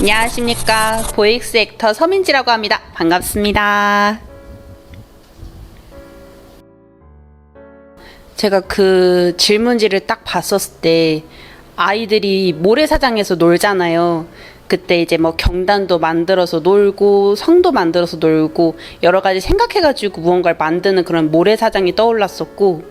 안녕하십니까. 보익스 액터 서민지라고 합니다. 반갑습니다. 제가 그 질문지를 딱 봤었을 때 아이들이 모래사장에서 놀잖아요. 그때 이제 뭐 경단도 만들어서 놀고 성도 만들어서 놀고 여러 가지 생각해가지고 무언가를 만드는 그런 모래사장이 떠올랐었고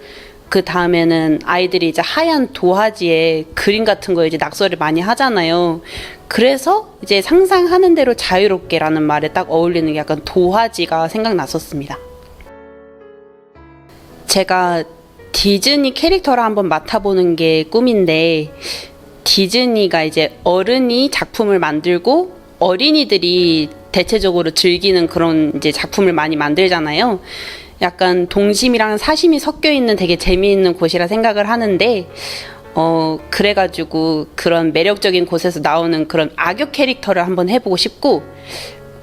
그 다음에는 아이들이 이제 하얀 도화지에 그림 같은 거 이제 낙서를 많이 하잖아요. 그래서 이제 상상하는 대로 자유롭게라는 말에 딱 어울리는 게 약간 도화지가 생각났었습니다. 제가 디즈니 캐릭터를 한번 맡아보는 게 꿈인데 디즈니가 이제 어른이 작품을 만들고 어린이들이 대체적으로 즐기는 그런 이제 작품을 많이 만들잖아요. 약간 동심이랑 사심이 섞여 있는 되게 재미있는 곳이라 생각을 하는데 어 그래가지고 그런 매력적인 곳에서 나오는 그런 악역 캐릭터를 한번 해보고 싶고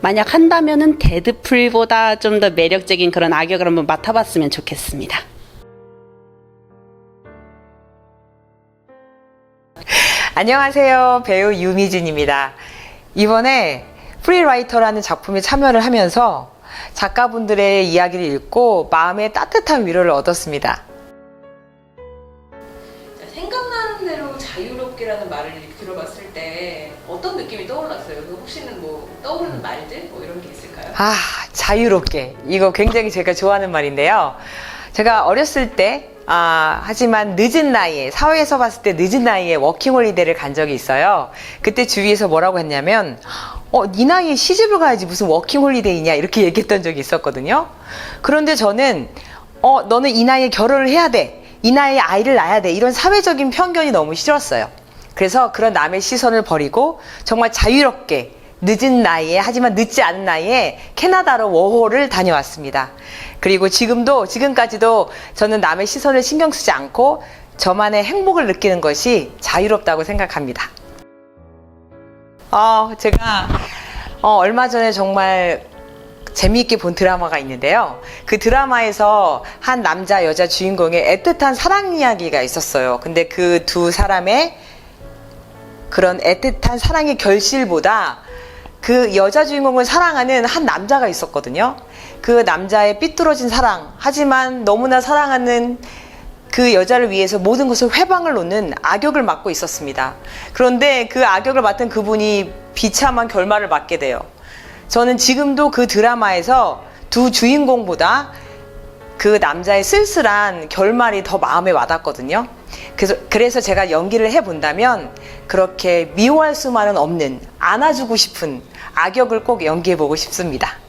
만약 한다면은 데드풀보다 좀 더 매력적인 그런 악역을 한번 맡아봤으면 좋겠습니다. 안녕하세요. 배우 유미진입니다. 이번에 프리라이터라는 작품에 참여를 하면서 작가분들의 이야기를 읽고 마음에 따뜻한 위로를 얻었습니다. 생각나는 대로 자유롭게라는 말을 들어봤을 때 어떤 느낌이 떠올랐어요? 그 혹시는 뭐 떠오르는 말들 뭐 이런 게 있을까요? 아, 자유롭게. 이거 굉장히 제가 좋아하는 말인데요. 제가 어렸을 때, 아, 하지만 늦은 나이에, 사회에서 봤을 때 늦은 나이에 워킹홀리데이를 간 적이 있어요. 그때 주위에서 뭐라고 했냐면, 어, 네 나이에 시집을 가야지 무슨 워킹홀리데이냐, 이렇게 얘기했던 적이 있었거든요. 그런데 저는, 어, 너는 이 나이에 결혼을 해야 돼. 이 나이에 아이를 낳아야 돼. 이런 사회적인 편견이 너무 싫었어요. 그래서 그런 남의 시선을 버리고 정말 자유롭게 늦은 나이에 하지만 늦지 않은 나이에 캐나다로 워홀을 다녀왔습니다. 그리고 지금도 지금까지도 저는 남의 시선을 신경 쓰지 않고 저만의 행복을 느끼는 것이 자유롭다고 생각합니다. 어, 제가 어, 얼마 전에 정말 재미있게 본 드라마가 있는데요. 그 드라마에서 한 남자 여자 주인공의 애틋한 사랑 이야기가 있었어요. 근데 그 두 사람의 그런 애틋한 사랑의 결실보다 그 여자 주인공을 사랑하는 한 남자가 있었거든요. 그 남자의 삐뚤어진 사랑, 하지만 너무나 사랑하는 그 여자를 위해서 모든 것을 회방을 놓는 악역을 맡고 있었습니다. 그런데 그 악역을 맡은 그분이 비참한 결말을 맞게 돼요. 저는 지금도 그 드라마에서 두 주인공보다 그 남자의 쓸쓸한 결말이 더 마음에 와닿거든요. 그래서, 그래서 제가 연기를 해본다면 그렇게 미워할 수만은 없는 안아주고 싶은 악역을 꼭 연기해보고 싶습니다.